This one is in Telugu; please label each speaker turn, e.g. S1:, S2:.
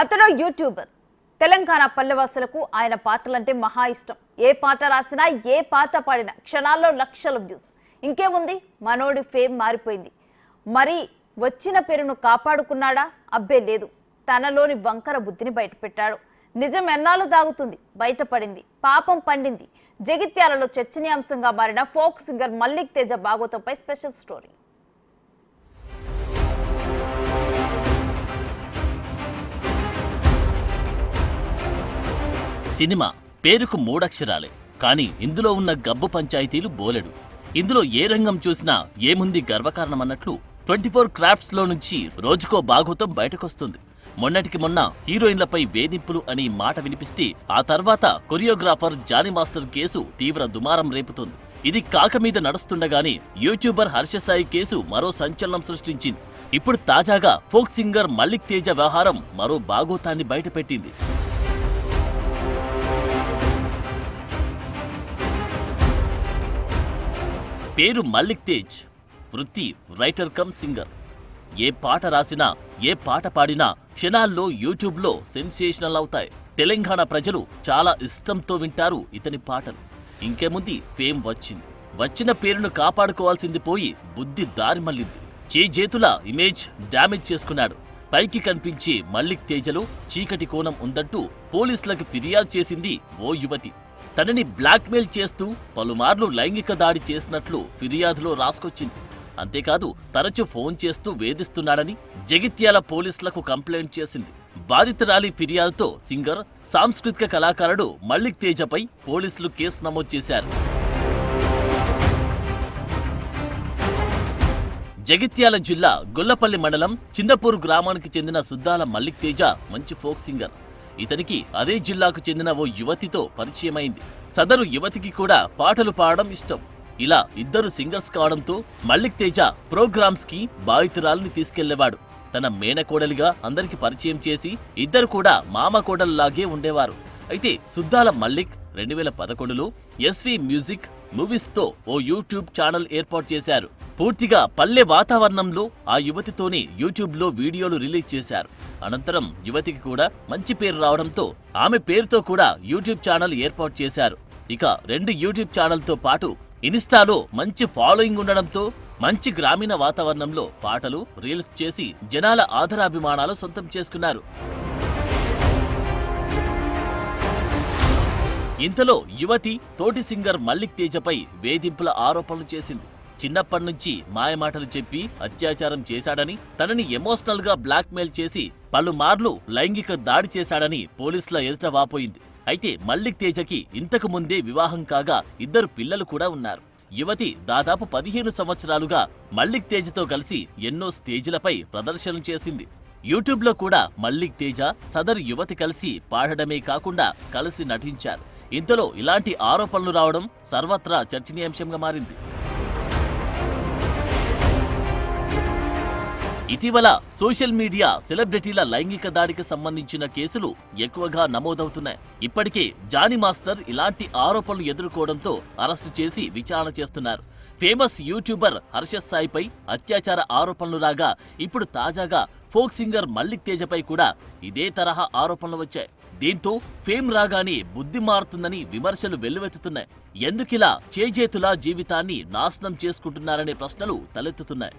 S1: అతడు యూట్యూబర్. తెలంగాణ పల్లెవాసులకు ఆయన పాటలంటే మహా ఇష్టం. ఏ పాట రాసినా ఏ పాట పాడినా క్షణాల్లో లక్షల వ్యూస్. ఇంకేముంది? మనోడి ఫేమ్ మారిపోయింది. మరి వచ్చిన పేరును కాపాడుకున్నాడా? అబ్బే లేదు. తనలోని వంకర బుద్ధిని బయటపెట్టాడు. నిజం ఎన్నాళ్ళు దాగుతుంది? బయటపడింది. పాపం పండింది. జగిత్యాలలో చర్చనీయాంశంగా మారిన ఫోక్ సింగర్ మల్లిక్ తేజ భాగవతంపై స్పెషల్ స్టోరీ.
S2: సినిమా పేరుకు మూడక్షరాలే. కానీ ఇందులో ఉన్న గబ్బు పంచాయతీలు బోలెడు. ఇందులో ఏ రంగం చూసినా ఏముంది గర్వకారణమన్నట్లు ట్వంటీ ఫోర్ క్రాఫ్ట్స్లో నుంచి రోజుకో బాగోతం బయటకొస్తుంది. మొన్నటికి మొన్న హీరోయిన్లపై వేధింపులు అని మాట వినిపిస్తే ఆ తర్వాత కొరియోగ్రాఫర్ జానీ మాస్టర్ కేసు తీవ్ర దుమారం రేపుతుంది. ఇది కాక మీద నడుస్తుండగానే యూట్యూబర్ హర్షసాయి కేసు మరో సంచలనం సృష్టించింది. ఇప్పుడు తాజాగా ఫోక్ సింగర్ మల్లిక్ తేజ వ్యవహారం మరో బాగోతాన్ని బయటపెట్టింది. పేరు మల్లిక్ తేజ్. వృత్తి రైటర్ కమ్ సింగర్ ఏ పాట రాసినా ఏ పాట పాడినా క్షణాల్లో యూట్యూబ్లో సెన్సేషనల్ అవుతాయి. తెలంగాణ ప్రజలు చాలా ఇష్టంతో వింటారు ఇతని పాటలు. ఇంకేముంది ఫేమ్ వచ్చింది. వచ్చిన పేరును కాపాడుకోవాల్సింది పోయి బుద్ధి దారి మళ్ళింది. చేజేతుల ఇమేజ్ డ్యామేజ్ చేసుకున్నాడు. పైకి కనిపించే మల్లిక్ తేజలో చీకటి కోణం ఉందంటూ పోలీసులకు ఫిర్యాదు చేసింది ఓ యువతి. తనని బ్లాక్మెయిల్ చేస్తూ పలుమార్లు లైంగిక దాడి చేసినట్లు ఫిర్యాదులో రాసుకొచ్చింది. అంతేకాదు తరచూ ఫోన్ చేస్తూ వేధిస్తున్నాడని జగిత్యాల పోలీసులకు కంప్లైంట్ చేసింది. బాధితురాలి ఫిర్యాదుతో సింగర్ సాంస్కృతిక కళాకారుడు మల్లిక్ తేజపై పోలీసులు కేసు నమోదు చేశారు. జగిత్యాల జిల్లా గొల్లపల్లి మండలం చిన్నపూర్ గ్రామానికి చెందిన సుద్దాల మల్లిక్ తేజ మంచి ఫోక్ సింగర్. ఇతనికి అదే జిల్లాకు చెందిన ఓ యువతితో పరిచయమైంది. సదరు యువతికి కూడా పాటలు పాడడం ఇష్టం. ఇలా ఇద్దరు సింగర్స్ కావడంతో మల్లిక్ తేజ ప్రోగ్రామ్స్కి బాధితురాల్ని తీసుకెళ్ళేవాడు. తన మేనకోడలిగా అందరికి పరిచయం చేసి ఇద్దరు కూడా మామ కోడల్లాగే ఉండేవారు. అయితే సుద్దాల మల్లిక్ రెండు వేల పదకొండులో ఎస్వి మ్యూజిక్ మూవీస్తో ఓ యూట్యూబ్ ఛానల్ ఏర్పాటు చేశారు. పూర్తిగా పల్లె వాతావరణంలో ఆ యువతితోనే యూట్యూబ్లో వీడియోలు రిలీజ్ చేశారు. అనంతరం యువతికి కూడా మంచి పేరు రావడంతో ఆమె పేరుతో కూడా యూట్యూబ్ ఛానల్ ఏర్పాటు చేశారు. ఇక రెండు యూట్యూబ్ ఛానల్తో పాటు ఇన్స్టాలో మంచి ఫాలోయింగ్ ఉండడంతో మంచి గ్రామీణ వాతావరణంలో పాటలు రీల్స్ చేసి జనాల ఆదరాభిమానాలు సొంతం చేసుకున్నారు. ఇంతలో యువతి తోటి సింగర్ మల్లిక్ తేజపై వేధింపుల ఆరోపణలు చేసింది. చిన్నప్పటి నుంచి మాయమాటలు చెప్పి అత్యాచారం చేశాడని తనని ఎమోషనల్గా బ్లాక్మెయిల్ చేసి పలుమార్లు లైంగిక దాడి చేశాడని పోలీసుల ఎదుట వాపోయింది. అయితే మల్లిక్ తేజకి ఇంతకు ముందే వివాహం కాగా ఇద్దరు పిల్లలు కూడా ఉన్నారు. యువతి దాదాపు పదిహేను సంవత్సరాలుగా మల్లిక్ తేజతో కలిసి ఎన్నో స్టేజీలపై ప్రదర్శనలు చేసింది. యూట్యూబ్లో కూడా మల్లిక్ తేజ సదరు యువతి కలిసి పాడడమే కాకుండా కలిసి నటించారు. ఇంతలో ఇలాంటి ఆరోపణలు రావడం సర్వత్రా చర్చనీయాంశంగా మారింది. ఇటీవల సోషల్ మీడియా సెలబ్రిటీల లైంగిక దాడికి సంబంధించిన కేసులు ఎక్కువగా నమోదవుతున్నాయి. ఇప్పటికే జానీ మాస్టర్ ఇలాంటి ఆరోపణలు ఎదుర్కోవడంతో అరెస్టు చేసి విచారణ చేస్తున్నారు. ఫేమస్ యూట్యూబర్ హర్ష సాయిపై అత్యాచార ఆరోపణలు రాగా ఇప్పుడు తాజాగా ఫోక్ సింగర్ మల్లిక్ తేజపై కూడా ఇదే తరహా ఆరోపణలు వచ్చాయి. దీంతో ఫేమ్ రాగానే బుద్ధి మారుతుందని విమర్శలు వెల్లువెత్తుతున్నాయి. ఎందుకిలా చేజేతులా జీవితాన్ని నాశనం చేసుకుంటున్నారనే ప్రశ్నలు తలెత్తుతున్నాయి.